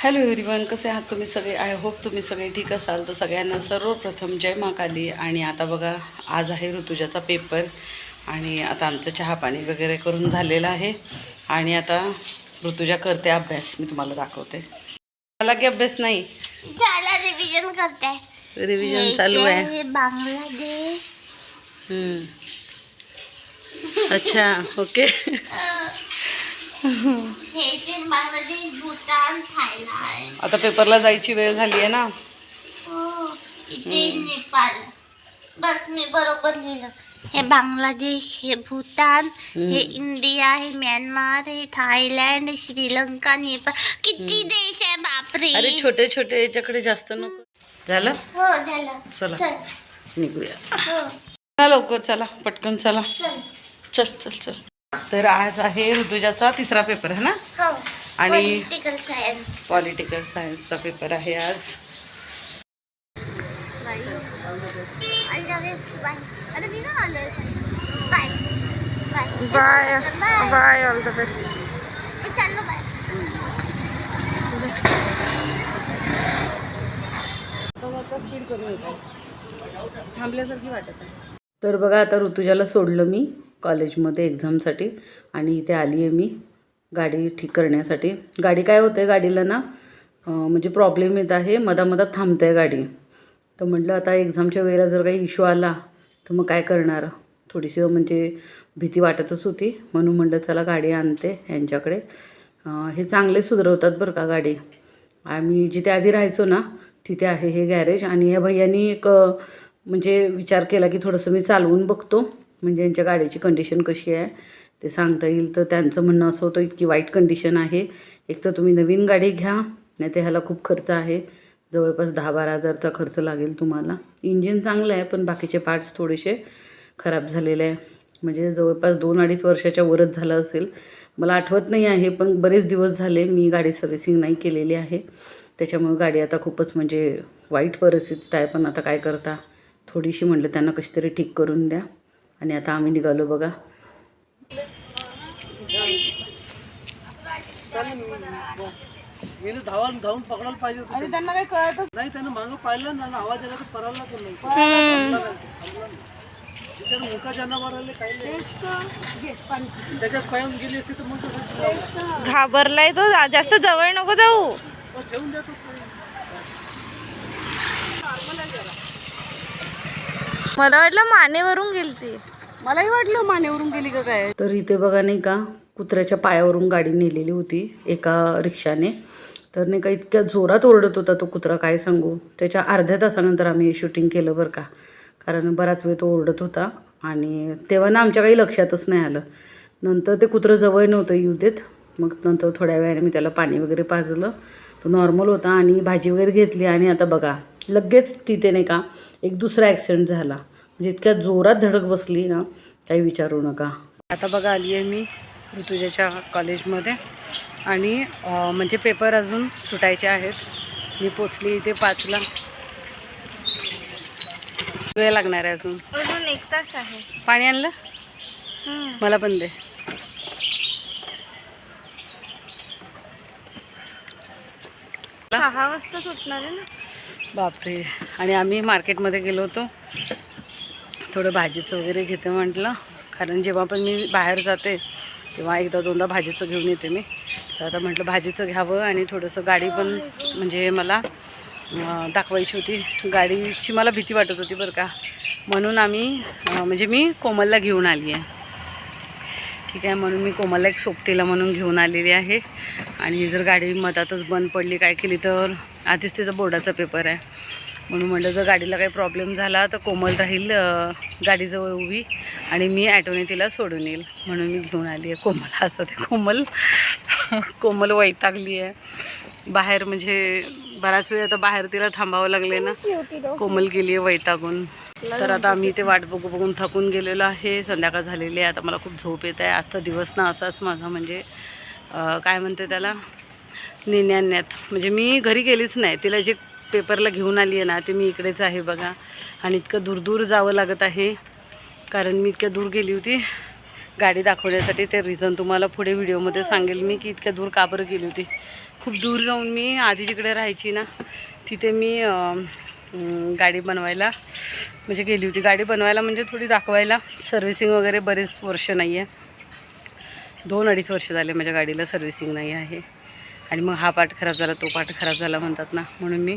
Hello everyone कसे आहात तुम्ही सगळे? आय होप तुम्ही सगळे ठीक असाल. तर सगळ्यांना सर्वप्रथम जय मा काली. आणि आता बघा आज आहे ऋतुजाचा पेपर. आणि आता आमचं चहा पाणी वगैरे करून झालेलं आहे. आणि आता ऋतुजा करते अभ्यास. मी तुम्हाला दाखवते. मला की अभ्यास नाही? रिव्हिजन करताय रिव्हिजन चालू आहे. हे बांगलादेश. अच्छा ओके हे ते बांगलादेश भूतान थायलंड आता पेपरला जायची वेळ झाली आहे ना. हो बस मी बरोबर लिहिलं. हे बांगलादेश हे भूतान हे इंडिया हे म्यानमार हे थायलंड हे श्रीलंका नेपाळ. किती देश आहे बापरे. अरे छोटे छोटे याच्याकडे जास्त नको. झालं? हो झालं. चला. निघूया. हो. चला लवकर चला. पटकन चल. चल चल चल. तर आज आहे ऋतुजाचा तिसरा पेपर आहे ना? हो. आणि- पॉलिटिकल सायन्स पॉलिटिकल सायन्सचा पेपर आहे आज. Bye. Bye. Bye. Bye. All the best थांबल्यासारखी वाटत तर बघा आता ऋतुजाला सोडलं मी. कॉलेजमध्ये एक्झामसाठी आणि इथे आली आहे मी गाडी ठीक करण्यासाठी. गाडी काय होतं आहे गाडीला ना म्हणजे प्रॉब्लेम येत आहे मधामधात थांबते आहे गाडी. तर म्हटलं आता एक्झामच्या वेळेला जर काही इश्यू आला तर मग काय करणार? थोडीशी म्हणजे भीती वाटतच होती. म्हणून म्हटलं चला गाडी आणते यांच्याकडे. हे चांगले सुधरवतात बरं का गाडी. आम्ही जिथे आधी राहायचो ना तिथे आहे हे गॅरेज आणि ह्या भैयानी एक म्हणजे विचार केला की थोडंसं मी चालवून बघतो. म्हणजे यांच्या गाडीची कंडिशन कशी आहे ते सांगता येईल. तर त्यांचं म्हणणं असं होतं इतकी वाईट कंडिशन आहे. एक तर तुम्ही नवीन गाडी घ्या नाही तर ह्याला खूप खर्च आहे. जवळपास दहा बारा हजारचा खर्च लागेल तुम्हाला. इंजिन चांगलं आहे पण बाकीचे पार्ट्स थोडेसे खराब झालेले आहे. म्हणजे जवळपास दोन अडीच वर्षाच्या वरच झालं असेल. मला आठवत नाही आहे पण बरेच दिवस झाले मी गाडी सर्व्हिसिंग नाही केलेली आहे. त्याच्यामुळे गाडी आता खूपच म्हणजे वाईट परिस्थितीत आहे पण आता काय करता? थोडीशी म्हटलं त्यांना कशी तरी ठीक करून द्या. आणि आता आम्ही निघालो बघा. मी धावून धावून पकडायला पाहिजे होतं. त्यांना काही कळतच नाही त्यानं मागं पाहिलं ना आवाज आला तर नाही. त्याच्यानं मुका जनावर आले काही नाही. त्याच्यात पाहून गेली असते तर मग घाबरलाय तो. जास्त जवळ नको जाऊ. ठेवून देतो. मला वाटलं मानेवरून गेली ती मलाही वाटलं मानेवरून गेली का काय? तर इथे बघा नाही का कुत्र्याच्या पायावरून गाडी नेलेली होती एका रिक्षाने. तर नाही का इतक्या जोरात ओरडत होता तो कुत्रा काय सांगू? त्याच्या अर्ध्या तासानंतर आम्ही हे शूटिंग केलं बरं का. कारण बराच वेळ तो ओरडत होता आणि तेव्हा ना आमच्या काही लक्षातच नाही आलं. नंतर ते कुत्रं जवळ नव्हतं येऊ देत. मग नंतर थोड्या वेळाने मी त्याला पाणी वगैरे पाजलं. तो नॉर्मल होता आणि भाजी वगैरे घेतली आणि आता बघा लगेच तिथे नाही का एक दुसरा ॲक्सिडेंट झाला. म्हणजे इतक्या जोरात धडक बसली ना काही विचारू नका. आता बघा आली आहे मी ऋतुजाच्या कॉलेजमध्ये आणि म्हणजे पेपर अजून सुटायचे आहेत. मी पोचली इथे पाचला. वेळ लागणार आहे अजून. अजून एक तास आहे. पाणी आणलं? मला पण दे. सहा वाजता सुटणार आहे ना? बापरे. आणि आम्ही मार्केटमध्ये गेलो होतो. थोडं भाजीचं वगैरे घेते म्हटलं. कारण जेव्हा पण मी बाहेर जाते तेव्हा एकदा दोनदा भाजीचं घेऊन येते मी. तर आता म्हटलं भाजीचं घ्यावं आणि थोडंसं गाडी पण म्हणजे मला दाखवायची होती. गाडीची मला भीती वाटत होती बरं का. म्हणून आम्ही म्हणजे मी कोमलला घेऊन आली आहे. ठीक आहे म्हणून मी कोमलला एक सोबतीला म्हणून घेऊन आलेली आहे. आणि जर गाडी मधातच बंद पडली काय केली तर आधीच तिचा बोर्डाचा पेपर आहे. म्हणून म्हटलं जर गाडीला काही प्रॉब्लेम झाला तर कोमल राहील गाडीजवळ उभी आणि मी ॲटोने तिला सोडून येईल. म्हणून मी घेऊन आली आहे कोमल. असं ते कोमल कोमल वैतागली आहे. बाहेर म्हणजे बराच वेळ आता बाहेर तिला थांबावं लागले ना. कोमल गेली आहे वैतागून. तर आता आम्ही इथे वाट बघू बघून थकून गेलेलो आहे. संध्याकाळ झालेली आहे. आता मला खूप झोप येत आहे. आजचा दिवस ना असाच माझा म्हणजे काय म्हणते त्याला? नेण्याण्यात म्हणजे मी घरी गेलीच नाही. तिला जे पेपरला घेऊन आली आहे ना ते मी इकडेच आहे बघा. आणि इतकं दूर दूर जावं लागत आहे. कारण मी इतक्या दूर गेली होती. गाडी दाखवण्यासाठी ते रिझन तुम्हाला पुढे व्हिडिओमध्ये सांगेल मी की इतक्या दूर का बरं गेली होती. खूप दूर जाऊन मी आधी जिकडे राहायची ना तिथे मी गाडी बनवायला म्हणजे गेली होती. गाडी बनवायला म्हणजे थोडी दाखवायला. सर्व्हिसिंग वगैरे बरेच वर्ष नाही आहे दोन अडीच वर्ष झाले माझ्या गाडीला सर्व्हिसिंग नाही आहे. आणि मग हा पार्ट खराब झाला तो पार्ट खराब झाला म्हणतात ना. म्हणून मी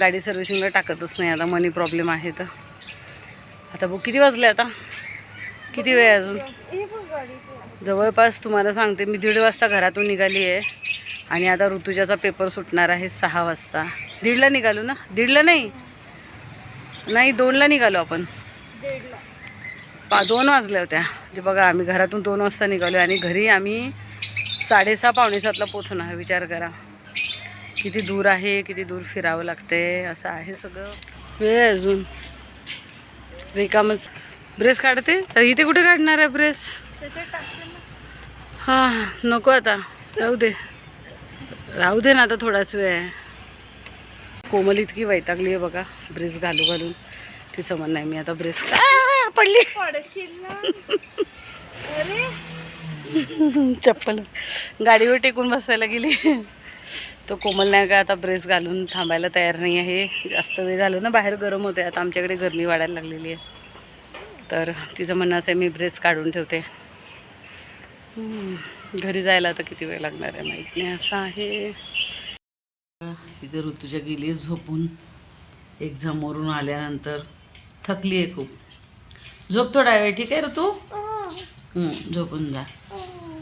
गाडी सर्व्हिसिंगला टाकतच नाही. आता मनी प्रॉब्लेम आहे तर. आता बघ किती वाजले आता? किती वेळ अजून? जवळपास तुम्हाला सांगते मी दीड वाजता घरातून निघाली आहे आणि आता ऋतुजाचा पेपर सुटणार आहे सहा वाजता. दीडला निघालो ना? दीडला नाही? नाही दोनला निघालो आपण. पा दोन वाजल्या होत्या. ते बघा आम्ही घरातून दोन वाजता निघालो आणि घरी आम्ही साडेसहा पावणेसातला पोचणार विचार करा. किती दूर आहे किती दूर फिरावं लागते असं आहे सगळं. वेळ अजून. रिकामच. ब्रेस काढते? तर इथे कुठे काढणार आहे ब्रेस? हां नको आता. राहू दे. राहू दे ना आता थोडाच वेळ. आहे कोमल इतकी वैतागली आहे बघा. ब्रेस घालू घालून. तिचं म्हणणं आहे मी आता ब्रेस पडली. पडशील ना. अरे. चप्पल. गाडीवर टेकून बसायला गेली. तो कोमल नाही का आता ब्रेस घालून थांबायला तयार नाही आहे. जास्त वेळ झालो ना बाहेर गरम होते आता आमच्याकडे गरमी वाढायला लागलेली आहे. तर तिचं म्हणणं असं आहे मी ब्रेस काढून ठेवते. घरी जायला आता किती वेळ लागणार आहे माहीत नाही. असं आहे. इथे ऋतुजा गेली झोपून एक्झामवरून आल्यानंतर थकली आहे खूप. झोप थोडा वेळ ठीक आहे ऋतू? झोपून जा.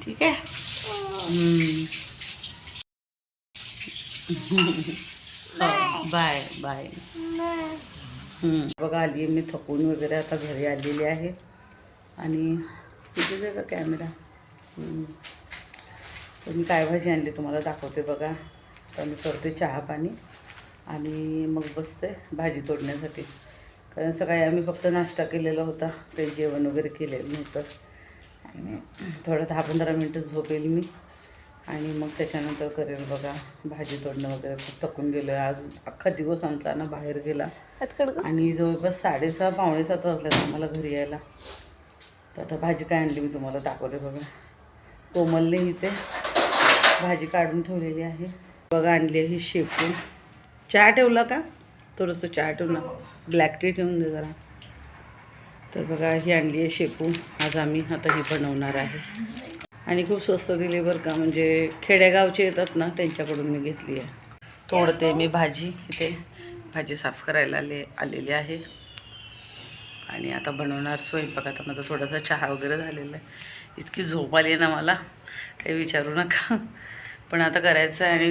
ठीक आहे? हो, बाय बाय. बघा आली आहे मी थकून वगैरे आता घरी आलेली आहे. आणि तिथेच आहे का कॅमेरा मी काय भाजी आणली तुम्हाला दाखवते बघा. तर मी करते चहा पाणी आणि मग बसते भाजी तोडण्यासाठी. कारण सकाळी आम्ही फक्त नाश्ता केलेला होता काही जेवण वगैरे केलेलं नव्हतं. आणि थोडं दहा पंधरा मिनटं झोपेल मी. आणि मग त्याच्यानंतर करेल बघा भाजी तोडणं वगैरे. खूप थकून गेलो आज अख्खा दिवस आमचा ना बाहेर गेला. आणि जवळपास साडेसहा पावणे सात वाजल्यात आम्हाला घरी यायला. तर आता भाजी काय आणली मी तुम्हाला दाखवते बघा. कोमलने इथे भाजी काढून ठेवलेली आहे. बघा आणली आहे ही शेपून. चहा ठेवला का? थोडंसं चहा ठेवू ना. ब्लॅक टी ठेवून दे जरा. तर बघा ही आणली आहे शेपू आज आम्ही आता ही बनवणार आहे. आणि खूप स्वस्त दिली बरं का. म्हणजे खेडेगावचे येतात ना त्यांच्याकडून मी घेतली आहे. तोडते मी भाजी. इथे भाजी साफ करायला आले आलेली आहे. आणि आता बनवणार स्वयंपाक. आता माझा थोडासा चहा वगैरे झालेला आहे. इतकी झोप आली आहे ना मला. काही विचारू नका. पण आता करायचं आहे आणि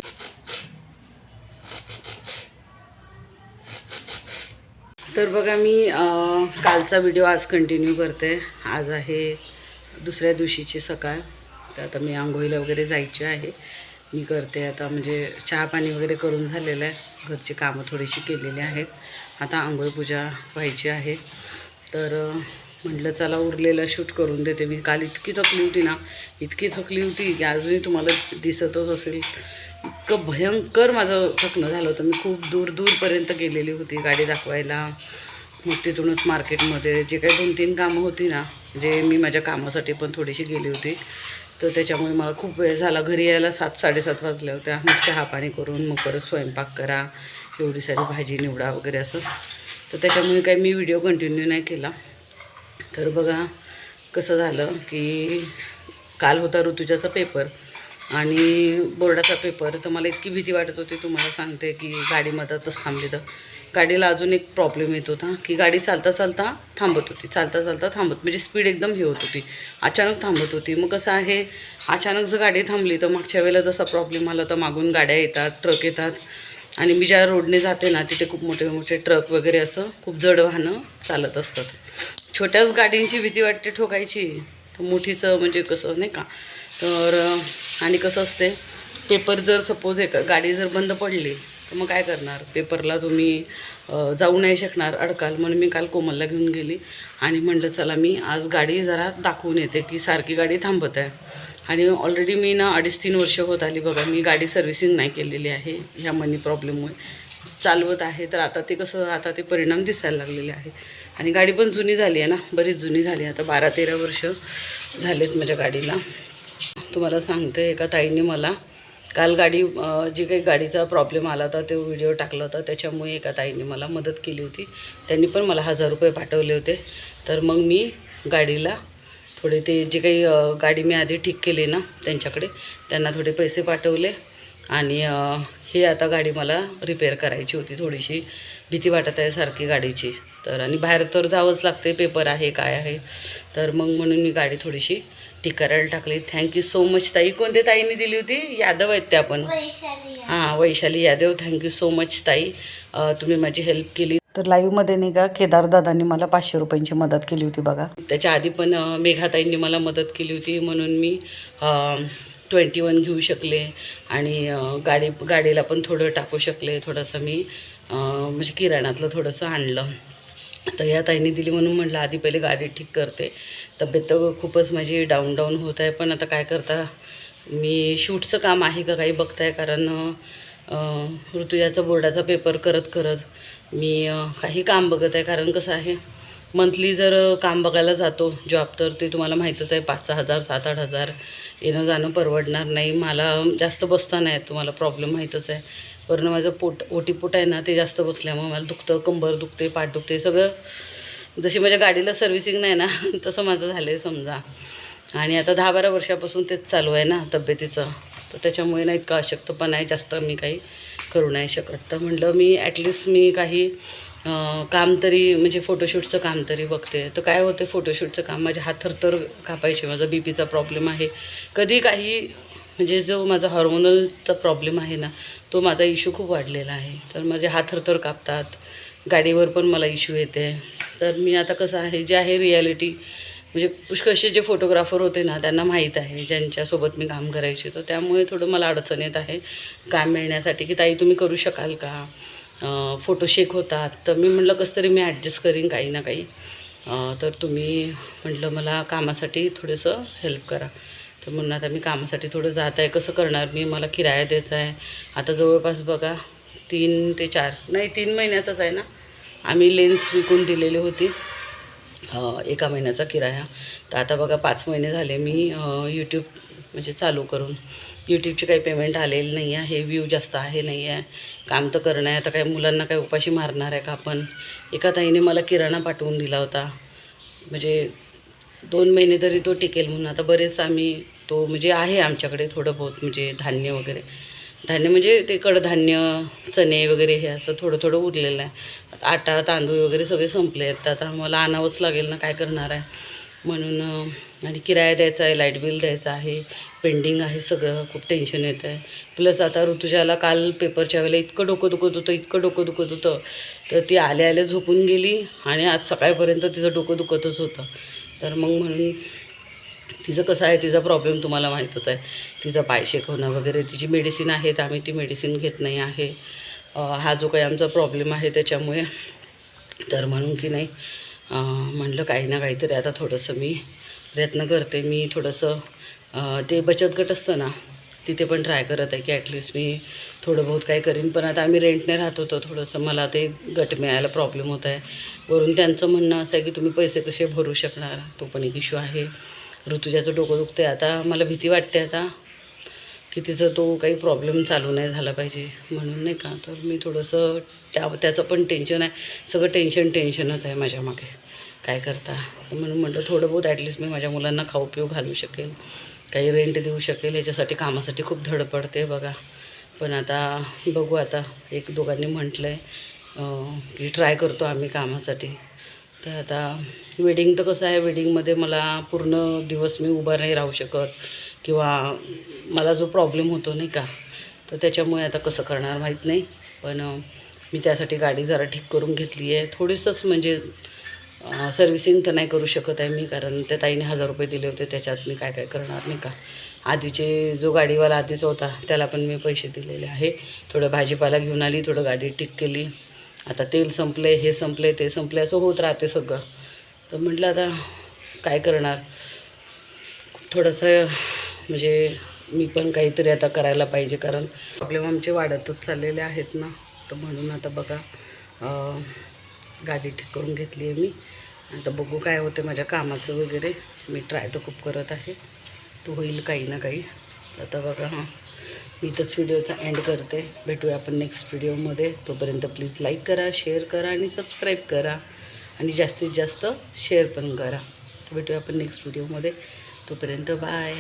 तर बघा मी कालचा व्हिडिओ आज कंटिन्यू करते. आज आहे दुसऱ्या दिवशीची सकाळ. तर आता मी आंघोळीला वगैरे जायची आहे. मी करते आता म्हणजे चहा पाणी वगैरे करून झालेलं आहे. घरची कामं थोडीशी केलेली आहेत. आता आंघोळ पूजा व्हायची आहे. तर म्हटलं चला उरलेलं शूट करून देते. मी काल इतकी थकली होती ना इतकी थकली होती की अजूनही तुम्हाला दिसतच असेल. इतकं भयंकर माझं थकणं झालं होतं. मी खूप दूर दूरपर्यंत गेलेली होती गाडी दाखवायला. मग तिथूनच मार्केटमध्ये जे काही दोन तीन कामं होती ना जे मी माझ्या कामासाठी पण थोडीशी गेली होती तर त्याच्यामुळे मला खूप वेळ झाला. घरी यायला सात साडेसात वाजल्या होत्या. मग चहा पाणी करून मग परत स्वयंपाक करा एवढी सारी भाजी निवडा वगैरे असं. तर त्याच्यामुळे काही मी व्हिडिओ कंटिन्यू नाही केला. तर बघा कसं झालं की काल होता ऋतुजाचा पेपर. आणि बोर्डाचा पेपर तर मला इतकी भीती वाटत होती. तुम्हाला सांगते की गाडी मधातच थांबली तर. गाडीला अजून एक प्रॉब्लेम येत होता की गाडी चालता चालता थांबत होती चालता चालता थांबत म्हणजे स्पीड एकदम हे होत होती. अचानक थांबत होती. मग कसं आहे अचानक जर गाडी थांबली तर मागच्या वेळेला जसा प्रॉब्लेम आला होता मागून गाड्या येतात ट्रक येतात. आणि मी ज्या रोडने जाते ना तिथे खूप मोठे मोठे ट्रक वगैरे असं खूप जड वाहनं चालत असतात. छोट्याच गाडींची भीती वाटते ठोकायची. तर मोठीचं म्हणजे कसं नाही का? तर आणि कसं असते पेपर जर सपोज एक गाडी जर बंद पडली तर मग काय करणार? पेपरला तुम्ही जाऊ नाही शकणार अडकाल. म्हणून मी काल कोमलला घेऊन गेली आणि म्हणलं चला मी आज गाडी जरा दाखवून येते की सारखी गाडी थांबत आहे. आणि ऑलरेडी मी ना अडीच तीन वर्ष होत आली बघा मी गाडी सर्व्हिसिंग नाही केलेली आहे ह्या मनी प्रॉब्लेममुळे चालवत आहे तर आता ते कसं आता ते परिणाम दिसायला लागलेले आहे. आणि गाडी पण जुनी झाली आहे ना बरीच जुनी झाली आता बारा तेरा वर्ष झालेत माझ्या गाडीला. तुम्हाला सांगते एका ताईने मला काल गाडी जी काही गाडीचा प्रॉब्लेम आला होता तो व्हिडिओ टाकला होता. त्याच्यामुळे एका ताईने मला मदत केली होती. त्यांनी पण मला हजार रुपये पाठवले होते. तर मग मी गाडीला थोडे ते जे काही गाडी मी आधी ठीक केली ना त्यांच्याकडे त्यांना थोडे पैसे पाठवले. आणि ही हे आता गाडी मला रिपेअर करायची होती थोडीशी भीती वाटत आहे सारखी गाडीची. तर आणि बाहेर तर जावंच लागते पेपर आहे काय आहे. तर मग म्हणून मी गाडी थोडीशी ठीक करायला टाकली. थँक्यू सो मच ताई. कोणत्या ताईने दिली होती? यादव आहेत त्या पण. हां Vaishali Yadav. Thank you so much ताई. तुम्ही माझी हेल्प केली. तर लाईव्हमध्ये नाही का केदारदादांनी मला पाचशे रुपयांची मदत केली होती बघा. त्याच्या आधी पण मेघाताईंनी मला मदत केली होती. म्हणून मी ट्वेंटी वन घेऊ शकले. आणि गाडी गाडीला पण थोडं टाकू शकले. थोडंसं मी म्हणजे किराणातलं थोडंसं आणलं. तर या ताईने दिली म्हणून म्हटलं आधी पहिले गाडी ठीक करते. तब्येत तर खूपच माझी डाऊन डाऊन होत आहे. पण आता काय करता मी शूटचं काम आहे का काही बघताय? कारण ऋतुजाचा बोर्डाचा पेपर करत करत मी काही काम बघत आहे. कारण कसं आहे मंथली जर काम बघायला जातो जॉब तर ते तुम्हाला माहीतच आहे. पाच सहा हजार सात आठ हजार येणं जाणं परवडणार नाही. मला जास्त बसता नाही येत, तुम्हाला प्रॉब्लेम माहीतच आहे. वरनं माझं पोट ओटीपोट आहे ना ते जास्त बसल्यामुळे मला दुखतं. कंबर दुखते पाठ दुखते. सगळं जशी माझ्या गाडीला सर्व्हिसिंग नाही ना तसं माझं झालं आहे समजा. आणि आता दहा बारा वर्षापासून तेच चालू आहे ना तब्येतीचं. तर त्याच्यामुळे ना इतकं अशक्तपणा आहे जास्त मी काही करू नाही शकत. तर म्हटलं मी ॲटलिस्ट मी काही काम तरी म्हणजे फोटोशूटचं काम तरी बघते. तर काय होतं फोटोशूटचं काम माझे हात थरथर कापायचे. माझा बी पीचा प्रॉब्लेम आहे. कधी काही म्हणजे जो माझा हॉर्मोनलचा प्रॉब्लेम आहे ना तो माझा इश्यू खूप वाढलेला आहे. तर माझे हात थरथर कापतात. गाडीवर पण मला इश्यू येते. तर मी आता कसं आहे जे आहे रियालिटी म्हणजे पुष्कळसे जे फोटोग्राफर होते ना त्यांना माहीत आहे ज्यांच्यासोबत मी काम करायचे. तर त्यामुळे थोडं मला अडचण येत आहे. काम मिळण्यासाठी की ताई तुम्ही करू शकाल का? फोटो शेक होतात. तर मी म्हटलं कसं तरी मी ॲडजस्ट करीन काही ना काही. तर तुम्ही म्हटलं मला कामासाठी थोडंसं हेल्प करा. तर म्हणून आता मी कामासाठी थोडं जात आहे. कसं करणार मी? मला किराया द्यायचा आहे. आता जवळपास बघा तीन ते चार. नाही तीन महिन्याचाच आहे ना. आम्ही लेन्स विकून दिलेली होती. एका महिन्याचा किराया. तर आता बघा पाच महिने झाले मी यूट्यूब म्हणजे चालू करून. यूट्यूबचे काही पेमेंट आलेलं नाही आहे. व्ह्यू जास्त आहे नाही आहे. काम तर करणं आहे. आता काही मुलांना काय उपाशी मारणार आहे का आपण? एका ताईने मला किराणा पाठवून दिला होता. म्हणजे दोन महिने तरी तो टिकेल म्हणून. आता बरेच आम्ही तो म्हणजे आहे आमच्याकडे थोडं बहुत म्हणजे धान्य वगैरे. धान्य म्हणजे ते कडधान्य चणे वगैरे हे असं थोडं थोडं उरलेलं आहे. आटा तांदूळ वगैरे सगळे संपले आहेत. तर आता मला आणावंच लागेल ना काय करणार आहे? म्हणून आणि किराया द्यायचा आहे लाइट बिल द्यायचं आहे पेंडिंग आहे सगळं खूप टेन्शन येतं आहे. प्लस आता ऋतुजाला काल पेपरच्या वेळेला इतकं डोकं दुखत होतं इतकं डोकं दुखत होतं. तर ती आल्या आल्या झोपून गेली आणि आज सकाळपर्यंत तिचं डोकं दुखतच होतं. तर मग म्हणून तिचं कसं आहे तिचा प्रॉब्लेम तुम्हाला माहीतच आहे. तिचं पाय शेकवणं वगैरे तिची मेडिसिन आहे तर आम्ही ती मेडिसिन घेत नाही आहे. हा जो काही आमचा प्रॉब्लेम आहे त्याच्यामुळे. तर म्हणून की नाही म्हणलं काही ना काहीतरी आता थोडंसं मी प्रयत्न करते. मी थोडंसं ते बचत गट असतं ना तिथे पण ट्राय करत आहे की ॲटलिस्ट मी थोडं बहुत काही करीन. पण आता आम्ही रेंटने राहत होतो थोडंसं. मला ते गट मिळायला प्रॉब्लेम होत आहे. वरून त्यांचं म्हणणं असं आहे की तुम्ही पैसे कसे भरू शकणार? तो पण एक इश्यू आहे. ऋतुजाचं डोकं दुखते आता मला भीती वाटते आता की तिचं तो काही प्रॉब्लेम चालू नाही झाला पाहिजे. म्हणून नाही का तर मी थोडंसं त्या त्याचं पण टेन्शन आहे. सगळं टेन्शन टेन्शनच आहे माझ्या मागे. काय करता? म्हणून म्हटलं थोडं बहुत ॲटलिस्ट मी माझ्या मुलांना खाऊ पिऊ घालू शकेल. काही रेंट देऊ शकेल. याच्यासाठी कामासाठी खूप धडपडते बघा. पण आता बघू आता. एक दोघांनी म्हटलं आहे की ट्राय करतो आम्ही कामासाठी. तर आता वेडिंग तर कसं आहे वेडिंगमध्ये मला पूर्ण दिवस मी उभा नाही राहू शकत किंवा मला जो प्रॉब्लेम होतो नाही का तर त्याच्यामुळे आता कसं करणार माहीत नाही. पण मी त्यासाठी गाडी जरा ठीक करून घेतली आहे. थोडीसंच म्हणजे सर्व्हिसिंग तर नाही करू शकत आहे मी कारण त्या ताईने हजार रुपये दिले होते त्याच्यात मी काय काय करणार नाही का. आधीचे जो गाडीवाला आधीचा होता त्याला पण मी पैसे दिलेले आहे. थोडं भाजीपाला घेऊन आली थोडं गाडी ठीक केली. आता तेल संपले हे संपले ते संपले असं होत राहते सगळं. तर म्हटलं आता काय करणार? थोडंसं म्हणजे मी पण काहीतरी आता करायला पाहिजे कारण प्रॉब्लेम आमचे वाढतच चाललेले आहेत ना. तर म्हणून आता बघा गाडी ठीक करून घेतली आहे मी. आता बघू काय होते माझ्या कामाचं वगैरे. मी ट्राय तर खूप करत आहे. तो होईल काही ना काही. आता बघा हां. इथंच व्हिडिओचा एंड करते. भेटूया आपण नेक्स्ट व्हिडिओमध्ये. तोपर्यंत प्लीज लाईक करा शेअर करा आणि सबस्क्राईब करा. आणि जास्तीत जास्त शेअर पण करा. भेटूया आपण नेक्स्ट व्हिडिओमध्ये. तोपर्यंत बाय